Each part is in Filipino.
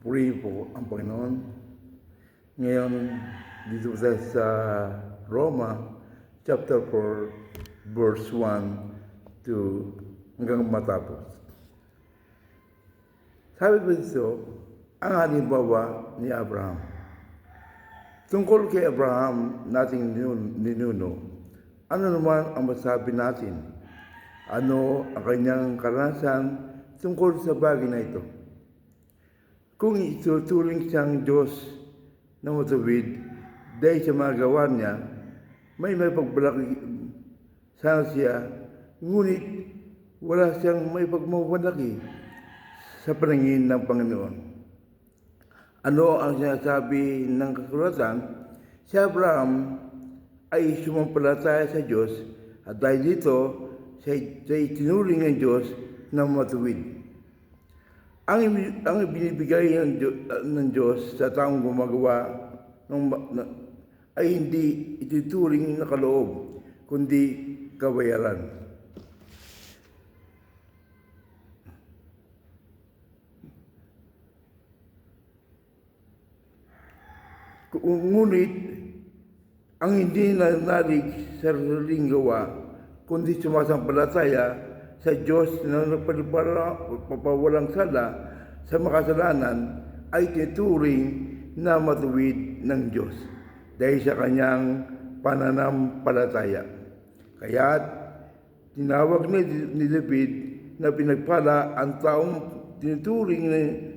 Purihin po ang Panginoon. Ngayon, dito tayo sa Roma, chapter 4, verse 1 to hanggang matapos. Sabi ko dito, ang halimbawa ni Abraham. Tungkol kay Abraham nating ninun- ninuno, ano naman ang masabi natin? Ano ang kanyang karanasan tungkol sa bagay na ito? Kung ituturing siyang Diyos na matuwid dahil sa mga gawa niya, may may pagbalaki sana siya, ngunit wala siyang may pagmamalaki sa paningin ng Panginoon. Ano ang sinasabi ng kasulatan? Si Abraham ay sumampalataya sa Diyos at dahil dito, siya itinuring ng Diyos na matuwid. Ang, ang binibigay ng, ng Diyos sa taong gumagawa ng, na, ay hindi ituturing na kaloob, kundi kabayaran. Ngunit, ang hindi nanalig sa sariling gawa, kundi sumasampalataya sa Diyos na nagpapawalang sala sa makasalanan ay tinuturing na matuwid ng Diyos dahil sa kanyang pananampalataya. Kaya tinawag ni, ni David na pinagpala ang taong tinuturing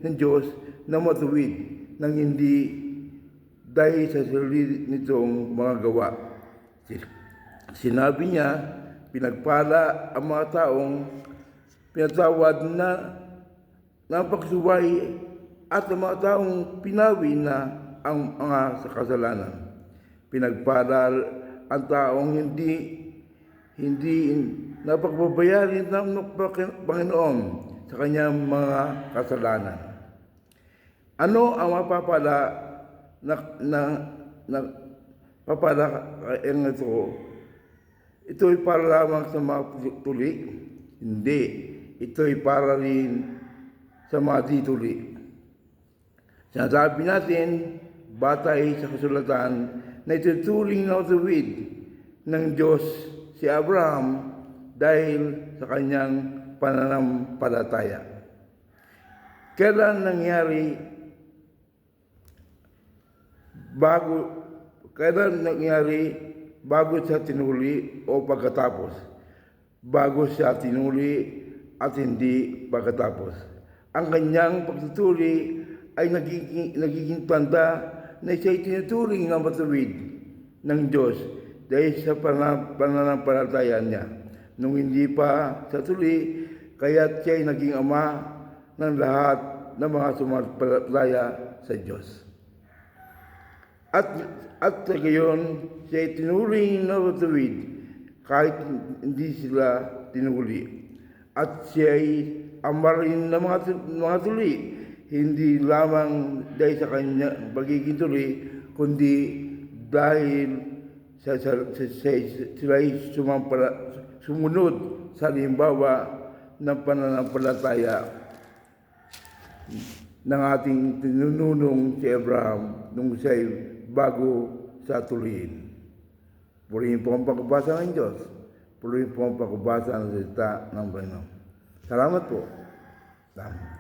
ng Diyos na matuwid nang hindi dahil sa sarili nitong mga gawa. Si- Sinabi niya, pinagpala ang mga taong pinatawad na ng pagsuway at ang mga taong pinawi na ang mga kasalanan. Pinagpala ang taong hindi hindi napagbabayarin ng Panginoon sa kanyang mga kasalanan. Ano ang mapapala na na na papala ang ito? Ito ay para lamang sa mga tuli? Hindi. Ito ay para rin sa mga tituli. Sinasabi natin, batay sa kasulatan, na ituturing na utuwid ng Diyos si Abraham dahil sa kanyang pananampalataya. Kailan nangyari bago kailan nangyari bago siya tinuli o pagkatapos bago siya tinuli at hindi pagkatapos ang kanyang pagtutuli ay nagiging, nagiging tanda na siya'y tinuturing ng matuwid ng Diyos dahil sa pana- pananampalataya niya. Nung hindi pa sa tuli, kaya siya'y naging ama ng lahat ng mga sumampalataya sa Diyos. At at sa gayon, siya tinuring na matuwid kahit hindi sila tinuli. At siya ay ama rin ng mga, mga tuli, hindi lamang dahil sa kanya pagiging tuli, kundi dahil sa, sa, sa, sa, sila ay sumampala, sumunod sa limbawa ng pananampalataya ng ating tinununong si Abraham nung siya'y bago sa tuliin. Purihin po ang pagkabasa ng Diyos. Purihin po ang pagkabasa ng salita ng Panginoon. Salamat po. Salamat.